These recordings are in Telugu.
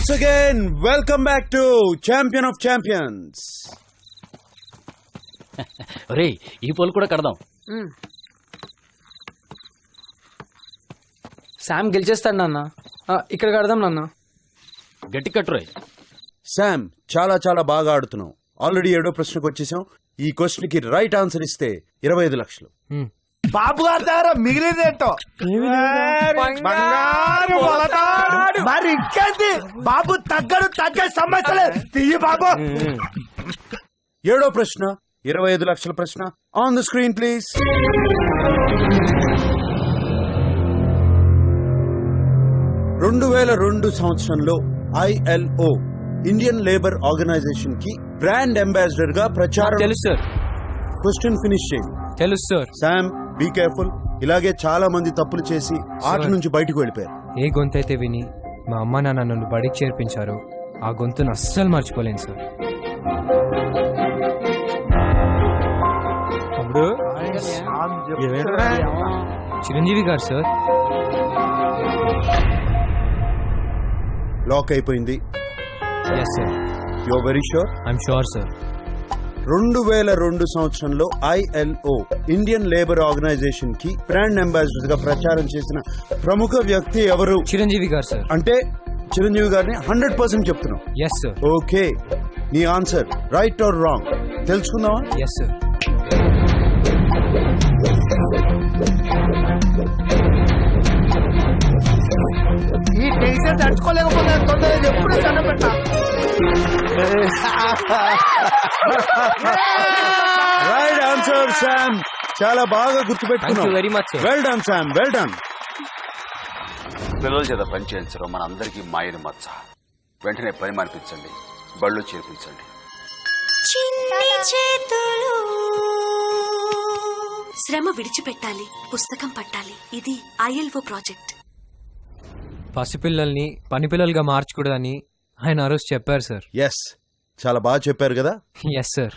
Once again, welcome back to Champion of Champions. ఒరేయ్ ఈ పోల్ కూడా కడదాం. శామ్ గెలిచేస్తాడు నాన్న. ఆ, ఇక్కడ కడదాం నాన్న. గట్టి కట్టురోయ్ శామ్ చాలా చాలా బాగా ఆడుతున్నావు. ఆల్రెడీ ఏడో ప్రశ్నకు వచ్చేసాం. ఈ క్వశ్చన్కి రైట్ ఆన్సర్ ఇస్తే ఇరవై ఐదు లక్షలు. బాబు గారి దగ్గర మిగిలిందేంటో బంగారు మొలతాడు. మరి ఇంకేంది? బాబు తగ్గడు తగ్గే సమస్యలే తీయి బాబు. ఏడో ప్రశ్న ఇరవై ఐదు లక్షల ప్రశ్న. ఆన్ ద స్క్రీన్ ప్లీజ్ రెండు వేల రెండు సంవత్సరంలో ఐఎల్ఓ ఇండియన్ లేబర్ ఆర్గనైజేషన్కి బ్రాండ్ అంబాసిడర్గా ప్రచారం తెలుసు. క్వశ్చన్ ఫినిష్ చేయి. తెలుసు సార్ శామ్ బీ కేర్ఫుల్ ఇలాగే చాలా మంది తప్పులు చేసి ఆట నుంచి బయటకు వెళ్ళిపోయారు. ఏ గొంతు అయితే విని మా అమ్మ నాన్న నన్ను బడికి చేర్పించారో ఆ గొంతును అస్సలు మర్చిపోలేను సార్ తమ్ముడు చిరంజీవి గారు సార్ లాక్ అయిపోయింది. Yes sir your very sure I'm sure sir రెండు వేల రెండు సంవత్సరంలో ఐఎల్ఓ ఇండియన్ లేబర్ ఆర్గనైజేషన్కి బ్రాండ్ అంబాసిడర్గా ప్రచారం చేసిన ప్రముఖ వ్యక్తి ఎవరు? చిరంజీవి గారు సార్. అంటే చిరంజీవి గారిని హండ్రెడ్ పర్సెంట్ చెప్తున్నాం. Yes sir okay. నీ ఆన్సర్ రైట్ ఆర్ రాంగ్. తెలుసుకుందామా? ఎస్ సార్ టెన్షన్ తట్టుకోలేకపోతే తొందరగా ఎప్పుడే కనపెట్టా రైట్ ఆన్సర్ శామ్ చాలా బాగా గుర్తుపెట్టుకున్నావు. Very much well done Sam well done పిల్లల చేత పనిచేయించడం మన అందరికీ మాయని మచ్చ. వెంటనే పని మానిపించండి బళ్ళు చేర్పించండి. చిన్ని చేతులు. శ్రమ విడిచిపెట్టాలి పుస్తకం పట్టాలి. ఇది ఐఎల్ఓ ప్రాజెక్ట్. పసిపిల్లల్ని పని పిల్లలుగా మార్చకూడదని ఆయన ఆ రోజు చెప్పారు సార్. ఎస్ చాలా బాగా చెప్పారు కదా? ఎస్ సార్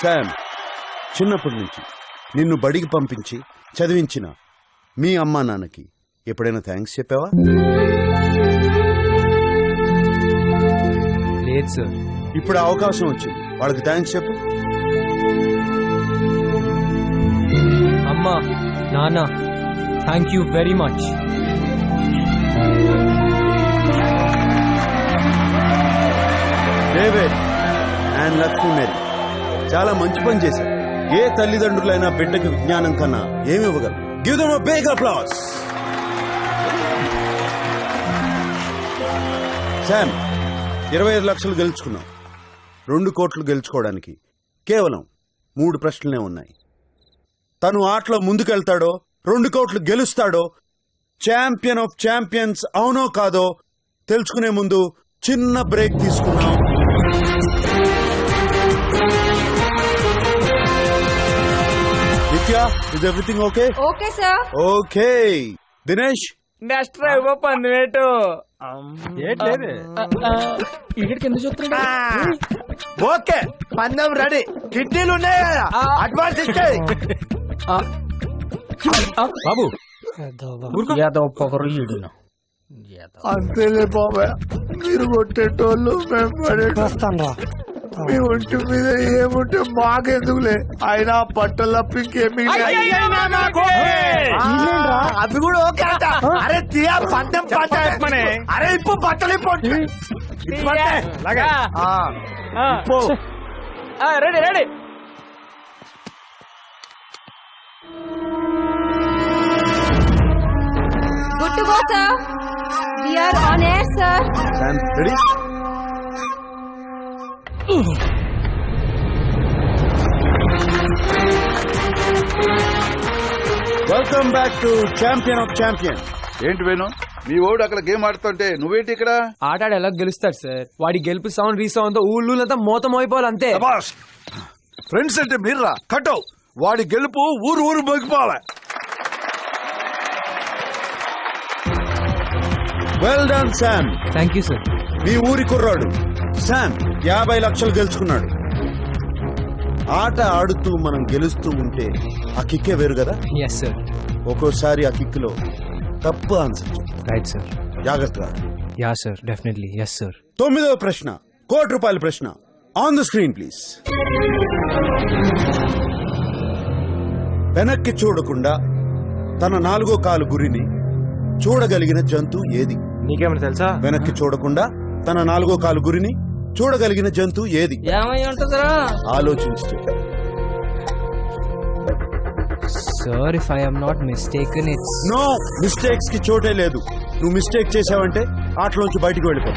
శామ్ చిన్నప్పటి నుంచి నిన్ను బడికి పంపించి చదివించిన మీ అమ్మా నాన్నకి ఎప్పుడైనా థ్యాంక్స్ చెప్పావా? లేదు సార్ ఇప్పుడు ఆ అవకాశం వచ్చింది. వాళ్ళకి థ్యాంక్స్ చెప్పు. అమ్మా నాన్న thank you very much David and Lakshmi Mary చాలా మంచి పని చేశారు ఏ తల్లిదండ్రులైనా బిడ్డకి విజ్ఞానం కన్నా ఏమి ఇవ్వగలరు give them big applause Sam ఇరవై ఐదు లక్షలు గెలుచుకున్నాం రెండు కోట్లు గెలుచుకోవడానికి కేవలం మూడు ప్రశ్నలే ఉన్నాయి. తను ఆటలో ముందుకెళ్తాడో రెండు కోట్లు గెలుస్తాడో ఛాంపియన్ ఆఫ్ ఛాంపియన్స్ అవునో కాదో తెలుసుకునే ముందు చిన్న బ్రేక్ తీసుకున్నాం Nitya is everything okay okay sir okay Dinesh? Next drive ఇక్కడికి ఎందుకు చూస్తున్నాడు ఓకే. పందెం రెడీ. కిడ్నీలు ఉన్నాయి? కదా అడ్వాన్స్ ఇచ్చే బాబు. యాదవ్ పొగరు ఈడును అంతేలే బాబాయ్. మీరు కొట్టేటోళ్ళు మేము పడేటోళ్ళు మీ ఒంటి మీద ఏముంటే మాకెందుకులే. అయినా బట్టలు ఇంకేమీ అవి కూడా ఓకే అంట. అరే తీయా పందెం పంచాయత్ అరే ఇప్పుడు బట్టలు ఇప్పు ఇప్పంటే. ఆ, ఇప్పు. Ready ready. To go sir we're on air sir Sam ready welcome back to champion of champion ఏంటి వేణు? మీ ఓడు అక్కడ గేమ్ ఆడుతుంటే నువ్వేంటి ఇక్కడ? ఆట ఆడి ఎలా గెలుస్తాడు సార్? వాడి గెలుపు సౌండ్ రీసౌండ్తో ఊళ్ళూలంతా మోతం అయిపోవాలి అంతే. ఫ్రెండ్స్ అంటే మీర్రా? కట్టో వాడి గెలుపు ఊరు ఊరు మోగిపోవాలి well done Sam thank you sir మీ ఊరి కుర్రాడు. శామ్ యాభై లక్షలు గెలుచుకున్నాడు. ఆట ఆడుతూ మనం గెలుస్తూ ఉంటే ఆ కిక్కే వేరు కదా? ఎస్ సార్ ఒక్కోసారి ఆ కిక్లో తప్పు ఆన్సర్. రైట్ సార్ జాగ్రత్తగా. Yeah sir definitely yes sir తొమ్మిదవ ప్రశ్న. కోటి రూపాయల ప్రశ్న. ఆన్ ద స్క్రీన్ ప్లీజ్ వెనక్కి చూడకుండా తన నాలుగో కాలు గురిని చూడగలిగిన జంతువు ఏది? నీకేమైనా తెలుసా? వెనక్కి చూడకుండా తన నాలుగో కాలు గురిని చూడగలిగిన జంతువు ఏది? ఏమై ఉంటుందిరా? ఆలోచించి. చెప్పు. Sir if I'm not mistaken it's no మిస్టేక్స్కి చోటే లేదు. నువ్వు మిస్టేక్ చేసావంటే ఆటలోంచి బయటికి వెళ్ళిపో.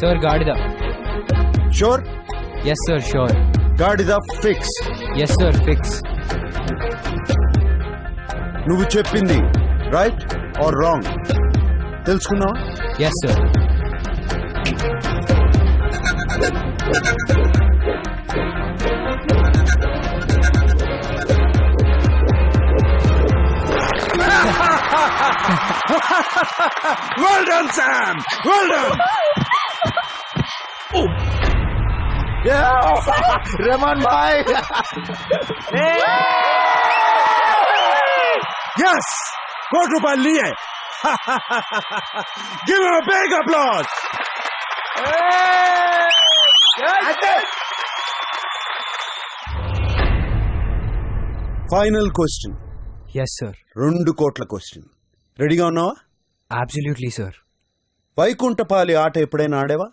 సార్ గాడిద. షోర్ ఎస్ సార్ షూర్ గాడిద ఫిక్స్ ఎస్ సార్ ఫిక్స్ నువ్వు చెప్పింది right or wrong. తెలుసుకున్నావా? Yes sir well done Sam well done రెమన్ Bhai yes. కోటి రూపాయలు నీయే give a big applause. Final question yes sir రెండు కోట్ల క్వశ్చన్ రెడీగా ఉన్నావా? అబ్సల్యూట్లీ సార్ వైకుంఠపాలి ఆట ఎప్పుడైనా ఆడేవా?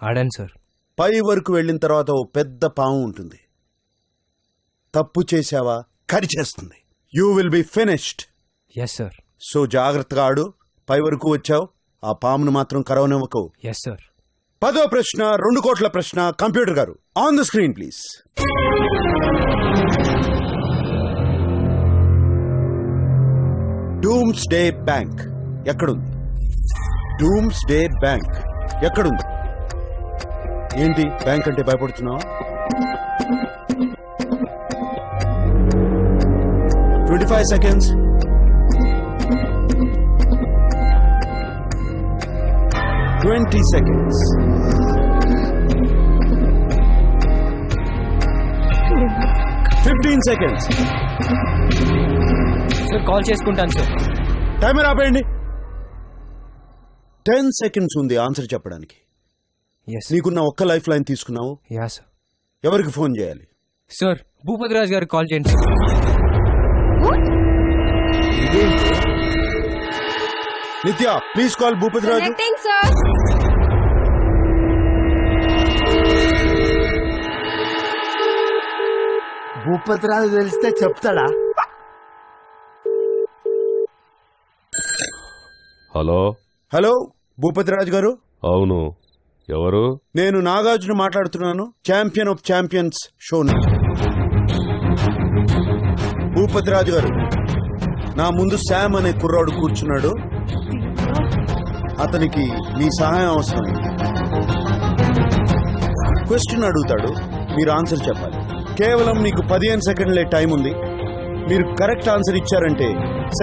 ఆడాను సార్ పై వరకు వెళ్ళిన తర్వాత ఓ పెద్ద పాము ఉంటుంది. తప్పు చేశావా? కరిచేస్తుంది you will be finished yes sir so జాగ్రత్తగా ఆడు. పై వరకు వచ్చావు. ఆ పామును మాత్రం కరవనివ్వకు. ఎస్ సార్ పదో ప్రశ్న రెండు కోట్ల ప్రశ్న కంప్యూటర్ గారు. On the screen please doomsday bank ఎక్కడుంది? డూమ్స్ డే బ్యాంక్ ఎక్కడుంది? ఏంటి బ్యాంక్ అంటే భయపడుతున్నావా? Twenty five seconds. Twenty seconds. Fifteen seconds. Sir call చేసుకుంటాను సార్. టైమర్ ఆపేయండి. టెన్ సెకండ్స్ ఉంది ఆన్సర్ చెప్పడానికి. నీకున్న ఒక్క లైఫ్ లైన్ తీసుకున్నావు? యా సార్ ఎవరికి ఫోన్ చేయాలి? సార్ భూపతి రాజు గారికి కాల్ చేయండి నిత్య ప్లీజ్ కాల్ భూపతి రాజు. భూపతి రాజు తెలిస్తే చెప్తాడా? హలో? హలో భూపతి రాజు గారు? అవును. ఎవరు? నేను నాగార్జున మాట్లాడుతున్నాను. Champion of champions show Bhupathi Raju గారు నా ముందు శామ్ అనే కుర్రాడు కూర్చున్నాడు. అతనికి మీ సహాయం అవసరం. క్వశ్చన్ అడుగుతాడు. మీరు ఆన్సర్ చెప్పాలి. కేవలం మీకు పదిహేను సెకండ్లే టైం ఉంది. మీరు కరెక్ట్ ఆన్సర్ ఇచ్చారంటే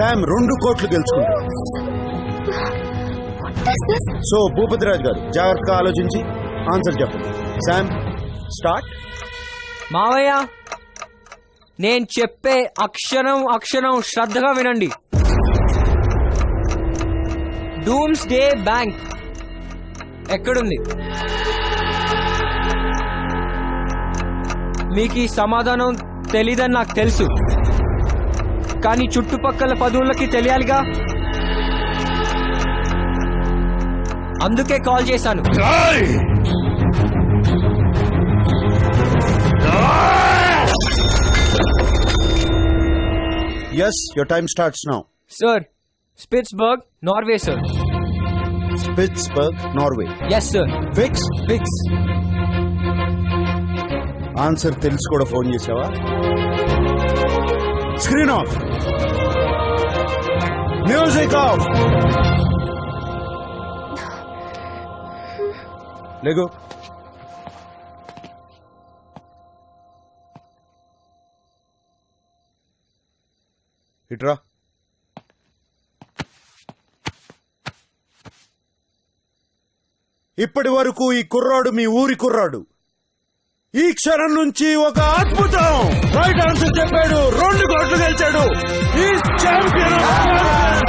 శామ్ రెండు కోట్లు గెలుచుకుంటాడు. సో భూపతి రాజు గారు జాగ్రత్తగా ఆలోచించి ఆన్సర్ చెప్పండి. శామ్ స్టార్ట్ మావయ్య నేను చెప్పే అక్షరం అక్షరం శ్రద్ధగా వినండి. డూమ్స్ డే బ్యాంక్ ఎక్కడుంది? మీకు ఈ సమాధానం తెలీదని నాకు తెలుసు. కానీ చుట్టుపక్కల పదువులకి తెలియాలిగా? అందుకే కాల్ చేశాను. Yes your time starts now sir Spitsbergen Norway sir Spitsbergen Norway yes sir fix fix answer తెలిసి కూడా ఫోన్ చేసావా స్క్రీన్ ఆఫ్ మ్యూజిక్ ఆఫ్ లేగు. ఇట్రా. ఇప్పటి వరకు ఈ కుర్రాడు మీ ఊరి కుర్రాడు. ఈ క్షణం నుంచి ఒక అద్భుతం. రైట్ ఆన్సర్ చెప్పాడు. రెండు కోట్లు గెలిచాడు. ఈ ఛాంపియన్.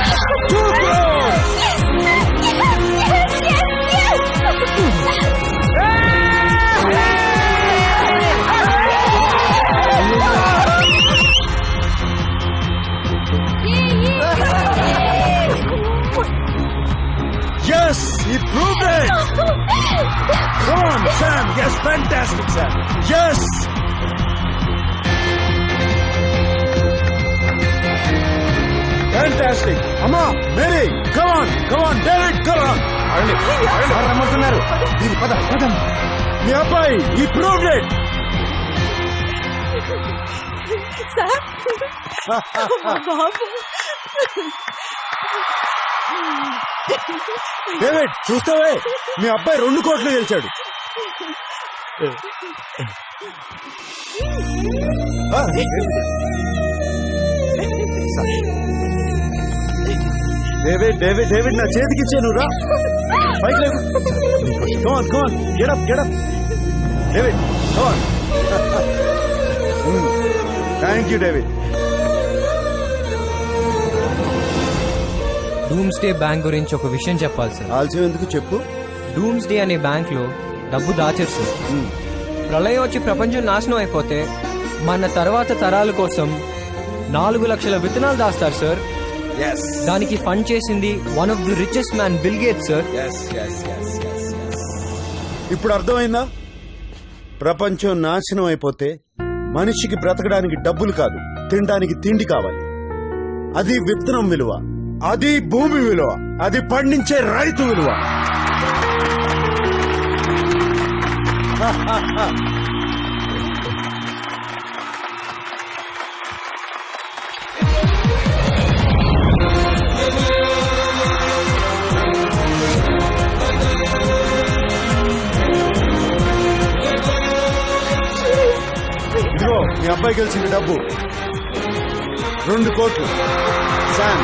రమ్మంటున్నారు. దీని పద పద. మీ అబ్బాయి ఈ ప్రూవ్డ్ ఇట్ డేవిడ్ చూస్తావే? మీ అబ్బాయి రెండు కోట్లు గెలిచాడు. ఆ, డేవిడ్ డేవిడ్ డేవిడ్ నా చేతికి ఇచ్చాను రా. పైకి లేకు. Come on come on get up get up David come on thank you David doomsday bank గురించి ఒక విషయం చెప్పాలి సార్ ఆల్సో ఎందుకు చెప్పు? డూమ్స్ డే అనే బ్యాంక్లో డబ్బు దాచారు సార్ Hmm. ప్రళయం వచ్చి ప్రపంచం నాశనం అయిపోతే మన తర్వాత తరాల కోసం నాలుగు లక్షల విత్తనాలు దాస్తారు సార్ దానికి ఫండ్ చేసింది one of the richest man Bill Gate sir ఇప్పుడు అర్థమైందా? ప్రపంచం నాశనం అయిపోతే మనిషికి బ్రతకడానికి డబ్బులు కాదు తినడానికి తిండి కావాలి. అది విత్తనం విలువ అది భూమి విలువ అది పండించే రైతు విలువ. మీ అబ్బాయి గెలిచిన డబ్బు రెండు కోట్లు శామ్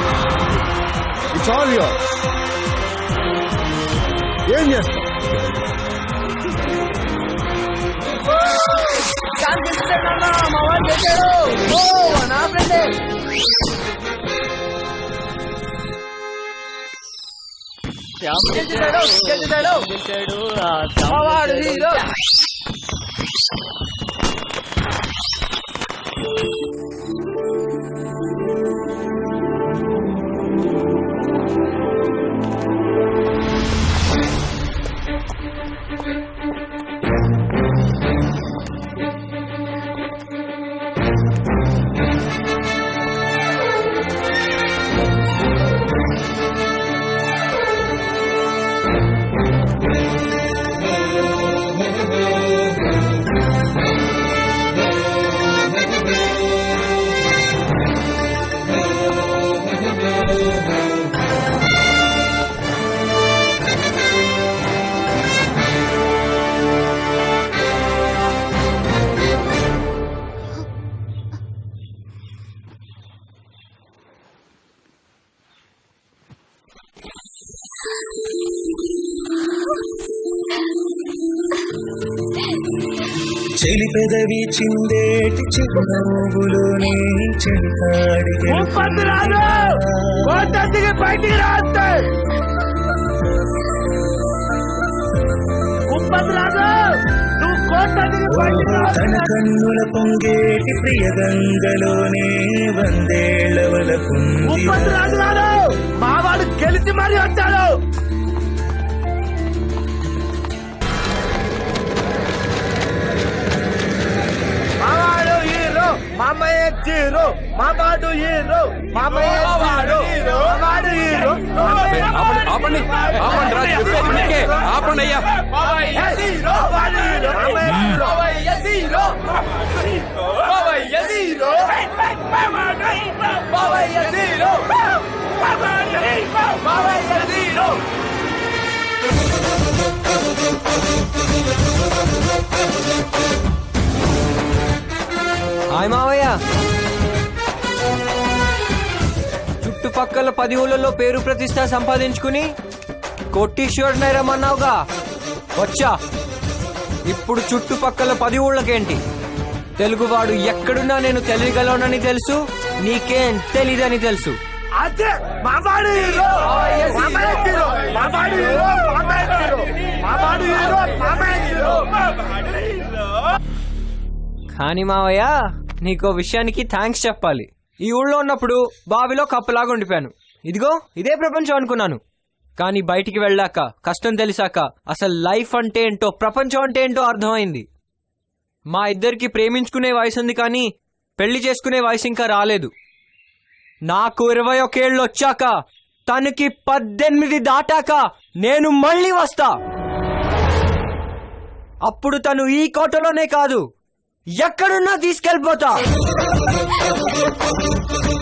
ఇట్స్ ఆల్ యువర్ ఏం చేస్తాం చెలి పెదవి చిందేటి చిరునవ్వులోనే చెలికాడి బయటికి రాస్తే తన కన్నుల పొంగేటి ప్రియ గంగలోనే వందేళ్ళ రాడు మావాడు గెలిచి మరీ వచ్చాడు మామయ్య జీరో మావాడు హీరో మామయ్య జీరో మావాడు హీరో. ఆపండి ఆపండి. ఆపండి. అయ్యా. మావయ్య జీరో హాయ్ మావయ్య. చుట్టుపక్కల పది ఊళ్ళలో పేరు ప్రతిష్ట సంపాదించుకుని కోటీశ్వరునైరమన్నావుగా వచ్చా. ఇప్పుడు చుట్టుపక్కల పది ఊళ్ళకేంటి? తెలుగువాడు ఎక్కడున్నా నేను తెలియగలనని తెలుసు నీకేం తెలీదని తెలుసు. కానీ మావయ్య నీకు విషయానికి థ్యాంక్స్ చెప్పాలి. ఈ ఊళ్ళో ఉన్నప్పుడు బావిలో కప్పలాగా ఉండిపోయాను. ఇదిగో ఇదే ప్రపంచం అనుకున్నాను. కానీ బయటికి వెళ్ళాక కష్టం తెలిసాక అసలు లైఫ్ అంటే ఏంటో ప్రపంచం అంటే ఏంటో అర్థమైంది. మా ఇద్దరికి ప్రేమించుకునే వయసు ఉంది కానీ పెళ్ళి చేసుకునే వయసు ఇంకా రాలేదు. నాకు ఇరవై ఒకేళ్ళు వచ్చాక తనకి పద్దెనిమిది దాటాక నేను మళ్ళీ వస్తా. అప్పుడు తను ఈ కోటలోనే కాదు ఎక్కడున్నా తీసుకెళ్ళిపోతా.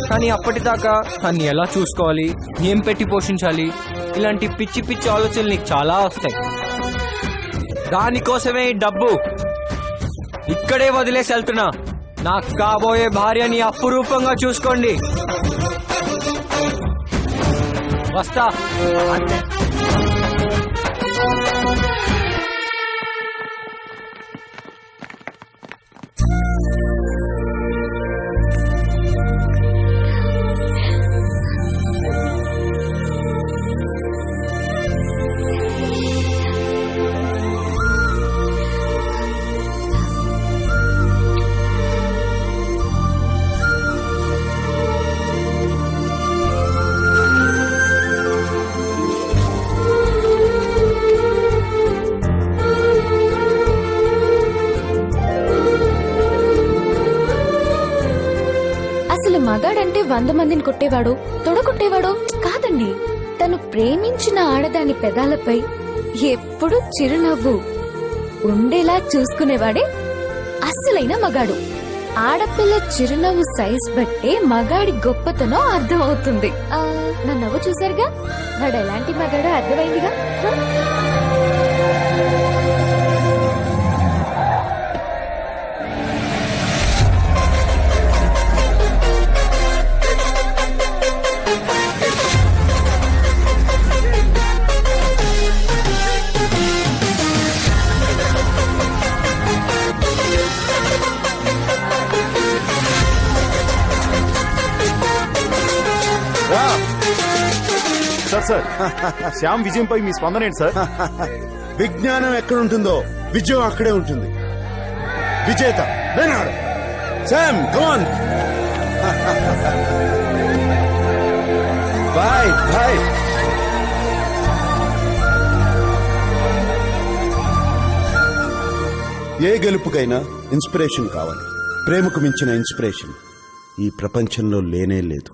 కానీ అప్పటిదాకా తన్ని ఎలా చూసుకోవాలి ఏం పెట్టి పోషించాలి ఇలాంటి పిచ్చి పిచ్చి ఆలోచనలు నీకు చాలా వస్తాయి. దానికోసమే ఈ డబ్బు. ఇక్కడే వదిలేసి వెళ్తున్నా. నాకు కాబోయే భార్యని అపురూపంగా చూసుకోండి. వస్తా. అసలు వంద మందిని కొట్టేవాడు తొడగొట్టేవాడు కాదండి. తను ప్రేమించిన ఆడదాని పెదాలపై ఎప్పుడు చిరునవ్వు ఉండేలా చూసుకునేవాడే అస్సలైన మగాడు. ఆడపిల్ల చిరునవ్వు సైజ్ బట్టే మగాడి గొప్పతనం అర్థమవుతుంది. ఆ, నా నవ్వు చూసారుగా వాడు ఎలాంటి మగాడో అర్థమైందిగా? Sir sir. శ్యామ్ విజయంపై మీ స్పందన ఏంటి సార్? విజ్ఞానం ఎక్కడ ఉంటుందో విజయం అక్కడే ఉంటుంది. విజేత Shyam Sam come on boy boy ఏ గెలుపుకైనా ఇన్స్పిరేషన్ కావాలి. ప్రేమకు మించిన ఇన్స్పిరేషన్ ఈ ప్రపంచంలో లేనే లేదు.